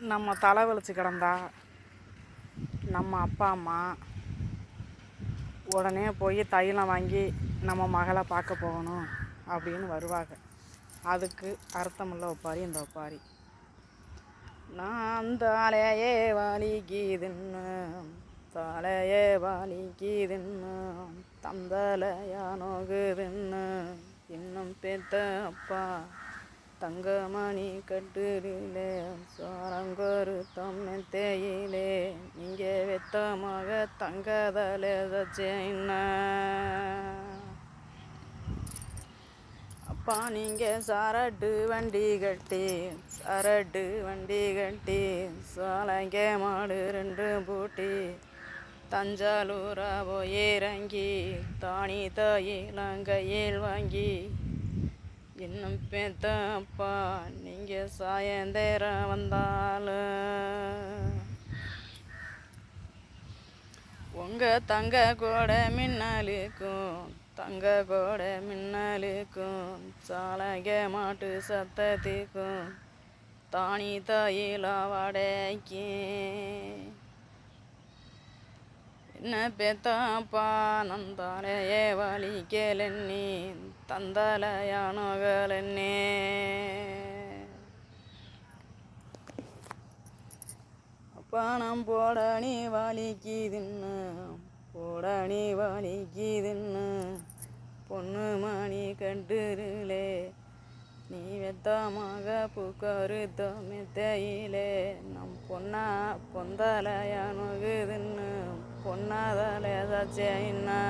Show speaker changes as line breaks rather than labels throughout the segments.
நம்ம தலைவலிச்சு கிடந்தா நம்ம அப்பா அம்மா உடனே போய் தைலம் வாங்கி நம்ம மகளை பார்க்க போகணும் அப்படின்னு வருவாங்க. அதுக்கு அர்த்தமுள்ள ஒப்பாரி இந்த ஒப்பாரி. நான் தலையே வலிக்குதுன்னு தலையே வலிக்குதுன்னு தந்தலையா நோகுதுன்னு இன்னும் பெத்த அப்பா தங்கமணி கட்டுரிலே சோரங்கொரு தொம்மை தேயிலே இங்கே வெத்தமாக தங்கதலே அப்பா நீங்கள் சரட்டு வண்டி கட்டி சரட்டு வண்டி கட்டி சோலைங்க மாடு ரெண்டு பூட்டி தஞ்சாலூரா போய் இறங்கி தானி தாயிலங்கையில் வாங்கி இன்னும் பேத்தப்பா நீங்கள் சாயந்தேரம் வந்தாலும் உங்கள் தங்க கூட மின்னலுக்கும் தங்க கூட மின்னலுக்கும் சாலங்க மாட்டு சத்தத்துக்கும் தானி தாயிலா வடைக்கு என்ன பெத்தாப்பா நந்தாலையே வலிக்கலன்னி தந்தலையானோகலன்னே பணம் போடணி வலிக்குதுன்னு போடணி வலிக்குதுன்னு. பொண்ணு மணி கண்டுருளே நீ வெத்தமாக பூக்கருத்த மெத்தையிலே நம் பொண்ணா பொந்தலையானுகுதுன்னு பொன்னாதலை ஏதாச்சுன்னா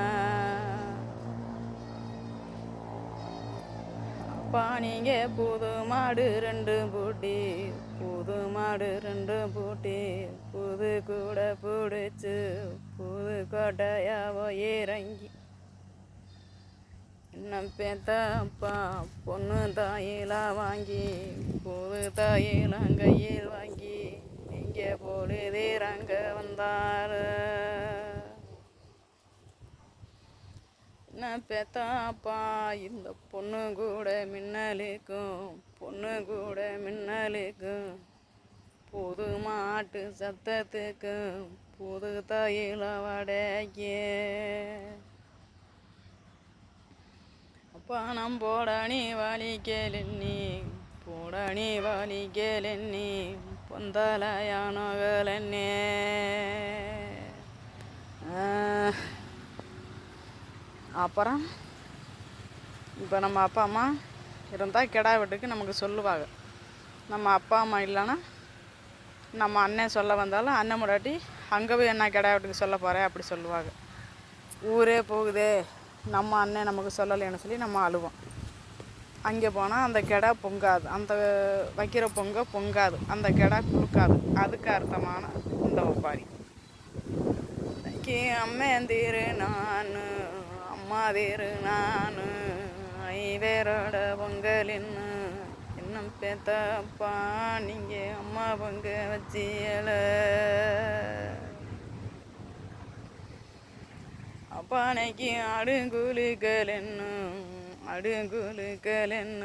பானிங்க புது மாடு ரெண்டு பூட்டி. புது மாடு ரெண்டு பூட்டி. புது கூட பிடிச்சு புது கோட்டையாவோ இறங்கி. என்ன பேத்தப்பா பொண்ணு தாயிலா வாங்கி புது தாயில கையில் வாங்கி. இங்கே பொழுதீரங்க வந்தாரு என்ன பெத்தாப்பா இந்த பொண்ணு கூட மின்னலுக்கும் பொண்ணு கூட மின்னலுக்கும் புது மாட்டு சத்தத்துக்கும் புது தையில வடைக்கு பணம் போடணி வலிக்கலென்னி போடணி வலிக்கலென்னி பொந்தலையானோகலன்னே அப்புறம் இப்போ நம்ம அப்பா அம்மா இருந்தால் கெடா வெட்டுக்கு நமக்கு சொல்லுவாங்க. நம்ம அப்பா அம்மா இல்லைன்னா நம்ம அண்ணன் சொல்ல வந்தாலும் அண்ணன் முடாட்டி அங்கே போய் என்ன கிடா வெட்டுக்கு சொல்ல போகிறேன் அப்படி சொல்லுவாங்க. ஊரே போகுதே நம்ம அண்ணன் நமக்கு சொல்லலைன்னு சொல்லி நம்ம அழுவோம். அங்கே போனால் அந்த கெடா பொங்காது அந்த வைக்கிற பொங்க பொங்காது அந்த கெடா குலுக்காது. அதுக்கு அர்த்தமான இந்த ஒப்பாரி. அம்மே அம்மேந்தீரு நான். அம்மாதீரு நான் ஐவேரோட என்ன இன்னும் பேத்தப்பா நீங்கள் அம்மா பொங்க வச்சியல அப்பானைக்கு அடுங்குலுக்கள் என்ன அடுங்குலுக்கள் என்ன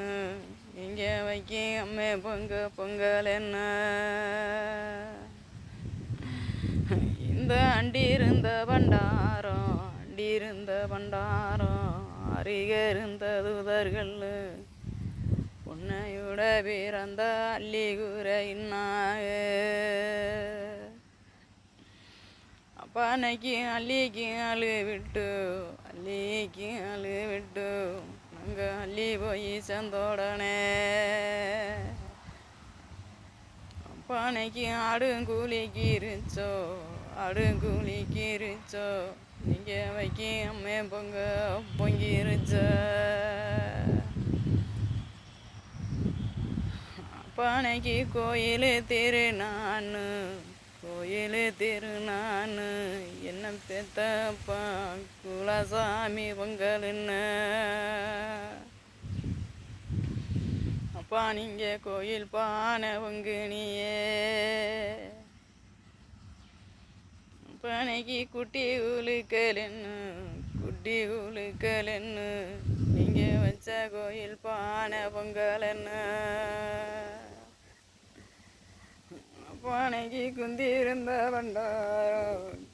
இங்கே வைக்க அம்மே பொங்க பொங்கல் என்ன இந்த அண்டி இருந்த பண்டாரம் அண்டிருந்த பண்டாரம் அருக இருந்த உன்னையுட பிறந்த அள்ளி கூரையின்னாக அப்பானைக்கு அள்ளிக்கு அழு விட்டு அள்ளிக்கு அழு விட்டு நாங்கள் அள்ளி போய் சேர்ந்தோடனே. அப்பானைக்கு ஆடுங்கூலிக்கு இருச்சோ ஆடுங்கூலிக்கு இருச்சோ நீங்கள் வைக்க அம்மே பொங்க பொங்கிருச்ச பானைக்கு கோயில் தெரு நானு கோயில் தெரு நானு என்ன பெத்தப்பா குலசாமி பொங்கலுன்னு. அப்பா நீங்கள் கோயில் பானை பொங்குனியே. பானைக்கு குட்டி உழுக்கலன்னு குட்டி உழுக்கலன்னு நீங்க வச்ச கோயில் பானை பொங்கலன்னு. பானைக்கு குந்திருந்த வண்டாரோ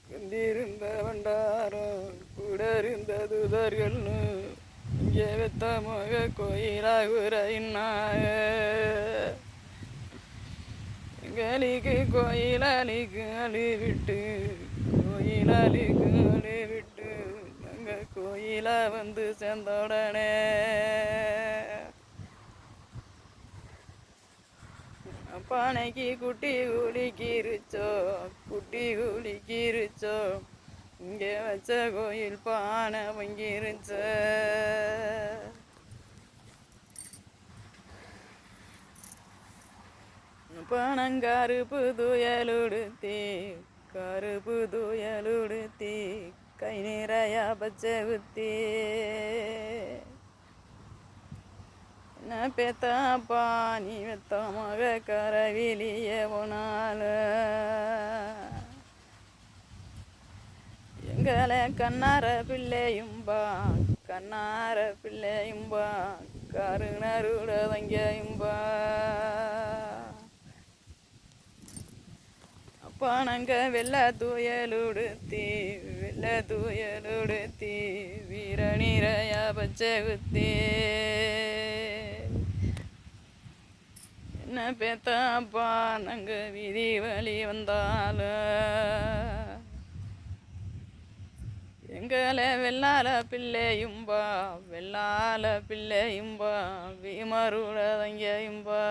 குந்திருந்த வண்டாரோ கூட இருந்த தூதர்கள்னு இங்கே வெத்த முக கோயிலாகுறையினாய கலிக்கு கோயிலாளிக்கு அழி விட்டு கோயிலாளிக்கு விட்டு அங்க கோயில வந்து சேர்ந்தோடனே பானைக்கு குட்டி குளிக்கிருச்சோ குட்டி குளிக்கிருச்சோ இங்கே வச்ச கோயில் பானை வங்கிருச்ச பணங்கருப்பு துயலுடுத்தி கருப்பு துயலுடுத்தி கை நிறைய பச்சை குத்தி. என்ன பெத்தாப்பா நீ வெத்த மக கரவிலிய போனால. எங்களை கண்ணார பிள்ளையும்பா கண்ணார பிள்ளையும்பா கருணருட தங்கையும்பா. பணங்க வெள்ள தூயலுடுத்தி வெள்ள தூயலுடுத்தி வீர நிறைய பச்சை குத்தி என்ன பேத்தாப்பா பானங்க வீதி வழி வந்தாலும் எங்களை வெள்ளால பிள்ளையும்பா வெள்ளால பிள்ளையும்பா வீமருடதங்கையும்பா